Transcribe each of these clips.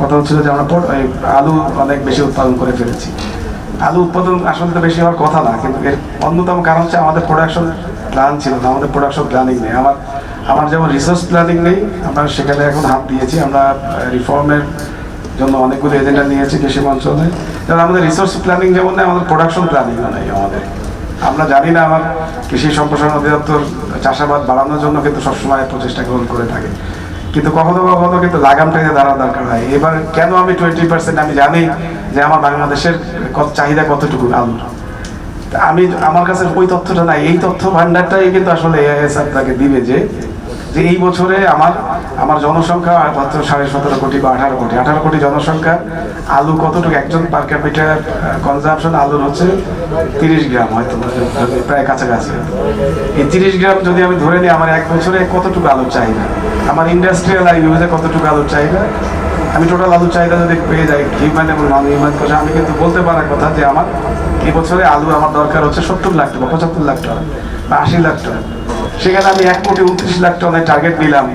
কথা হচ্ছিল যে আমরা আলু অনেক বেশি উৎপাদন করে ফেলেছি। আলু উৎপাদন আসলে তো বেশি হওয়ার কথা না, কিন্তু এর অন্যতম কারণ হচ্ছে আমাদের প্রোডাকশন প্ল্যান ছিল না, আমাদের প্রোডাকশন প্ল্যানিং নেই। আমার আমার যেমন রিসোর্স প্ল্যানিং নেই, আমরা সেখানে এখন হাত দিয়েছি। আমরা রিফর্মের জন্য অনেকগুলো এজেন্ডা নিয়েছি কৃষি অঞ্চলে যেমন আমাদের রিসোর্স প্ল্যানিং যেমন নেই, আমাদের প্রোডাকশন প্ল্যানিংও নেই আমাদের। আমরা জানি না আমার কৃষি সম্প্রসারণ অধিদপ্তর চাষাবাদ বাড়ানোর জন্য কিন্তু সবসময় প্রচেষ্টা গ্রহণ করে থাকে। কিন্তু কখনো কখনো কিন্তু লাগাম টেনে দাঁড়া দরকার হয়। এবার কেন আমি টোয়েন্টি পার্সেন্ট আমি জানি যে আমার বাংলাদেশের চাহিদা কতটুকু আলুর আমি আমার কাছে ওই তথ্যটা নাই। এই তথ্য ভান্ডারটাই কিন্তু আসলে এআইএস আপনাকে দিবে যে যে এই বছরে আমার আমার জনসংখ্যা মাত্র সাড়ে সতেরো কোটি বা আঠারো কোটি। আঠারো কোটি জনসংখ্যা, আলু কতটুকু? একজন পার ক্যাপিটাল কনজাম্পশন আলুর হচ্ছে তিরিশ গ্রাম হয়তো প্রায় কাছাকাছি। এই তিরিশ গ্রাম যদি আমি ধরে নিই, আমার এক বছরে কতটুকু আলুর চাহিদা? আমার ইন্ডাস্ট্রিয়াল ইউজে কতটুকু আলুর চাহিদা? আমি টোটাল আলুর চাহিদা যদি পেয়ে যাই, হিউম্যান এবং নন হিউম্যান কোষে, আমি কিন্তু বলতে পারার কথা যে আমার এই বছরে আলু আমার দরকার হচ্ছে সত্তর লাখ টাকা, পঁচাত্তর লাখ টাকা বা আশি লাখ টাকা। সেখানে আমি এক কোটি উনত্রিশ লাখ টনের টার্গেট নিলাম।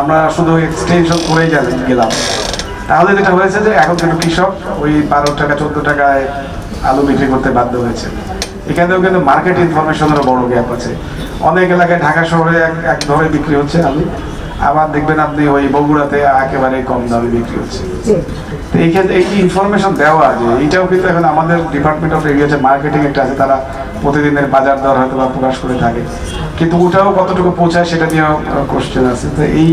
আমরা শুধু এক্সটেনশন করেই গেলাম। তাহলে যেটা হয়েছে যে এখন কিন্তু কৃষক ওই বারো টাকা চোদ্দ টাকায় আলু বিক্রি করতে বাধ্য হয়েছে। এখানেও কিন্তু মার্কেট ইনফরমেশনেরও বড় গ্যাপ আছে। অনেক এলাকায় ঢাকা শহরে এক এক ধরে বিক্রি হচ্ছে আলু। আবার দেখবেন আপনি ওই বগুড়াতে একেবারে কম দামে বিক্রি হচ্ছে। তো এইখানে এই ইনফরমেশন দেওয়া যে এইটাও কিন্তু এখন আমাদের ডিপার্টমেন্ট অফ এগ্রিকালচার মার্কেটিং একটা আছে তারা প্রতিদিনের বাজার দর হয়তো বা প্রকাশ করে থাকে। কিন্তু ওটাও কতটুকু পৌঁছায় সেটা নিয়েও কোশ্চেন আছে। তো এই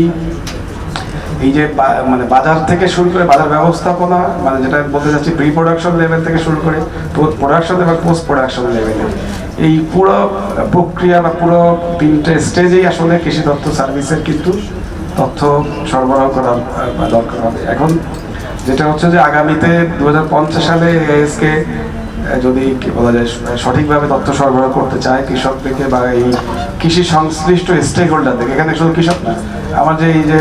এই যে মানে বাজার থেকে শুরু করে বাজার ব্যবস্থাপনা মানে যেটা বলতে চাচ্ছি প্রি প্রোডাকশন লেভেল থেকে শুরু করে প্রোডাকশন এবং পোস্ট প্রোডাকশন লেভেলে এই পুরো প্রক্রিয়া বা পুরো তিনটে স্টেজেই আসলে কৃষি তথ্য সার্ভিসের কিন্তু তথ্য সরবরাহ করার আহ, দরকার হবে। এখন যেটা হচ্ছে যে আগামীতে দু হাজার পঞ্চাশ সালে এএসকে যদি কি বলা যায়, সঠিকভাবে তথ্য সরবরাহ করতে চায় কৃষকদেরকে বা এই কৃষি সংশ্লিষ্ট স্টেক হোল্ডারদেরকে এখানে শুধু কৃষক আমার যে এই যে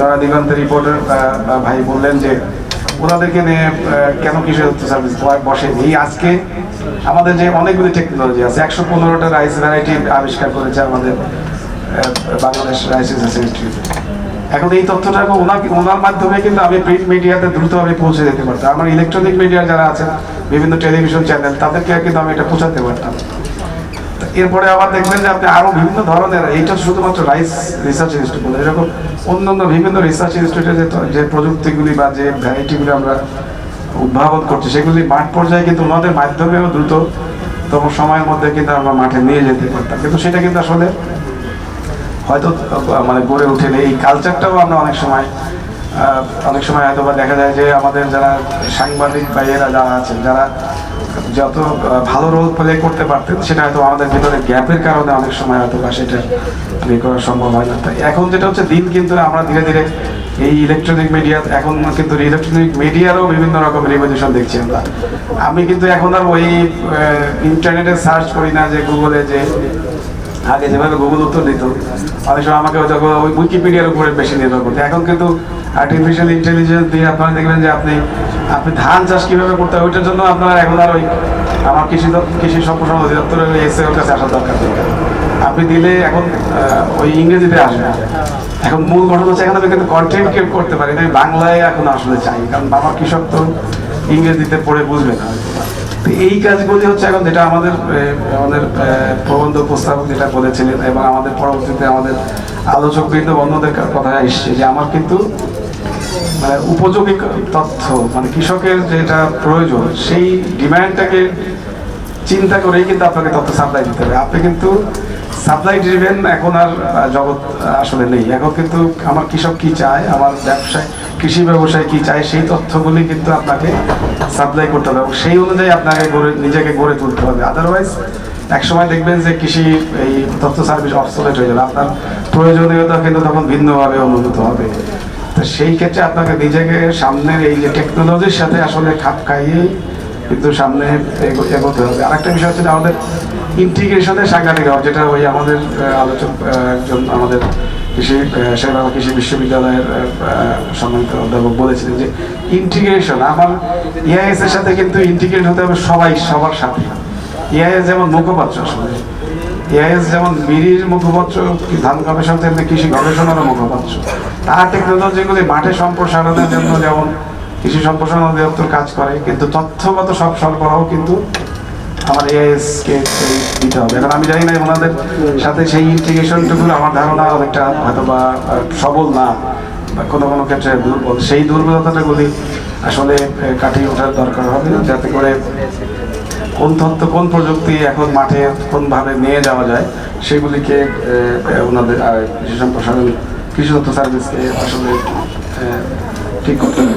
নরা দিগন্তের রিপোর্টার ভাই বললেন যে, ওনাদেরকে নিয়ে কেন কৃষি তথ্য সার্ভিস বসে? এই আজকে আমাদের যে অনেকগুলি টেকনোলজি আছে, একশো পনেরোটা রাইস ভ্যারাইটি আবিষ্কার করেছে আমাদের বাংলাদেশ রাইস ইনস্টিটিউট এখন এই তথ্যটা ওনাকে ওনার মাধ্যমে কিন্তু আমি প্রিন্ট মিডিয়াতে দ্রুত আমি পৌঁছে যেতে পারতাম। আমার ইলেকট্রনিক মিডিয়ার যারা আছেন, বিভিন্ন টেলিভিশন চ্যানেল তাদেরকে কিন্তু আমি এটা পৌঁছাতে পারতাম। এরপরে আবার দেখবেন যে আপনি আরও বিভিন্ন ধরনের, এইটা শুধুমাত্র রাইস রিসার্চ ইনস্টিটিউট এরকম অন্যান্য বিভিন্ন রিসার্চ ইনস্টিটিউটে যে প্রযুক্তিগুলি বা যে ভ্যারাইটিগুলি আমরা উদ্ভাবন করছি, সেগুলি মাঠ পর্যায়ে কিন্তু ওনাদের মাধ্যমেও দ্রুত দ্রুততম সময়ের মধ্যে কিন্তু আমরা মাঠে নিয়ে যেতে পারতাম। কিন্তু সেটা কিন্তু আসলে হয়তো মানে গড়ে ওঠেনি। এই কালচারটাও আমরা অনেক সময় অনেক সময় হয়তো বা দেখা যায় যে আমাদের যারা সাংবাদিক ভাইয়েরা যারা আছেন, যারা যত ভালো রোল প্লে করতে পারতেন, সেটা হয়তো আমাদের ভিতরে গ্যাপের কারণে অনেক সময় হয়তো বা সেটা প্লে করা সম্ভব হয় না। তাই এখন যেটা হচ্ছে, দিন কিন্তু আমরা ধীরে ধীরে এই ইলেকট্রনিক মিডিয়া এখন কিন্তু ইলেকট্রনিক মিডিয়ারও বিভিন্ন রকম রিভলিউশন দেখছি আমরা। আমি কিন্তু এখন আর ওই ইন্টারনেটে সার্চ করি না যে গুগলে যে আগে যেভাবে গুগল উত্তর দিত, অনেক সময় আমাকে ওই উইকিপিডিয়ার উপরে বেশি নির্ভর করতে। এখন কিন্তু আর্টিফিশিয়াল ইন্টেলিজেন্স দিয়ে আপনারা দেখবেন যে আপনি আপনি ধান চাষ কীভাবে করতে হয়, ওইটার জন্য আপনার এখন আর ওই আমার কৃষি কৃষি সম্প্রসারণ অধিদপ্তরের এসে ওর কাছে আসার দরকার আপনি দিলে এখন ওই ইংরেজিতে আসবে। এখন মূল ঘটনা হচ্ছে এখানে আমি কিন্তু কন্টেন্ট ক্রিয়েট করতে পারি আমি বাংলায় এখন আসলে চাই, কারণ আমার কৃষক তো ইংরেজিতে পড়ে বুঝবে না। এই কাজগুলি হচ্ছে এখন যেটা আমাদের আমাদের প্রবন্ধ উপস্থাপক যেটা বলেছিলেন এবং আমাদের পরবর্তীতে আমাদের আলোচক বৃন্দ অন্যদের কথায় কথা এসছে যে আমার কিন্তু মানে উপযোগী তথ্য মানে কৃষকের যেটা প্রয়োজন, সেই ডিমান্ডটাকে চিন্তা করেই কিন্তু আপনাকে তথ্য সাপ্লাই দিতে হবে। আপনি কিন্তু সাপ্লাই ড্রিভেন এখন আর জগৎ আসলে নেই। এখন কিন্তু আমার কৃষক কি চায়, আমার ব্যবসায়, কৃষি ব্যবসায় কি চায়, সেই তথ্যগুলি কিন্তু আপনাকে সাপ্লাই করতে হবে। এবং সেই অনুযায়ী আপনাকে গড়ে, নিজেকে গড়ে তুলতে হবে। আদারওয়াইজ এক সময় দেখবেন যে কৃষি এই তথ্য সার্ভিস অবসলেট হয়ে যাবে। আপনার প্রয়োজনীয়তা কিন্তু তখন ভিন্নভাবে অনুভূত হবে। তো সেই ক্ষেত্রে আপনাকে নিজেকে সামনের এই যে টেকনোলজির সাথে আসলে খাপ খাইয়ে কিন্তু সামনে এগোতে হবে। আরেকটা বিষয় হচ্ছে যে আমাদের ইন্টিগ্রেশনের সাংঘাতিক অভাব, যেটা ওই আমাদের আলোচক একজন আমাদের কৃষি শেরবাংলা কৃষি বিশ্ববিদ্যালয়ের সম্মানিত অধ্যাপক বলেছিলেন যে ইন্টিগ্রেশন, আমার ইআইএস এর সাথে কিন্তু ইন্টিগ্রেট হতে হবে সবাই, সবার সাথে। ইআইএস যেমন মুখপাত্র আসলে এআইএস যেমন বিড়ির মুখপাত্র, ধান গবেষণা তেমনি কৃষি গবেষণারও মুখপাত্র। তার টেকনোলজিগুলি মাঠে সম্প্রসারণের জন্য যেমন কৃষি সম্প্রসারণ অধিদপ্তর কাজ করে, কিন্তু তথ্যগত সব সরবরাহ কিন্তু আমার দিতে হবে। এখন আমি জানি না ওনাদের সাথে সেই ইন্টিগ্রেশনটুকু আমার ধারণা অনেকটা হয়তো বা সবল না কোনো কোনো ক্ষেত্রে দুর্বল। সেই দুর্বলতাগুলি আসলে কাটিয়ে ওঠার দরকার হবে, যাতে করে কোন তথ্য, কোন প্রযুক্তি এখন মাঠে কোনভাবে নিয়ে যাওয়া যায়, সেগুলিকে ওনাদের কৃষি সম্প্রসারণ কৃষি তথ্য সার্ভিসকে আসলে ঠিক করতে হবে।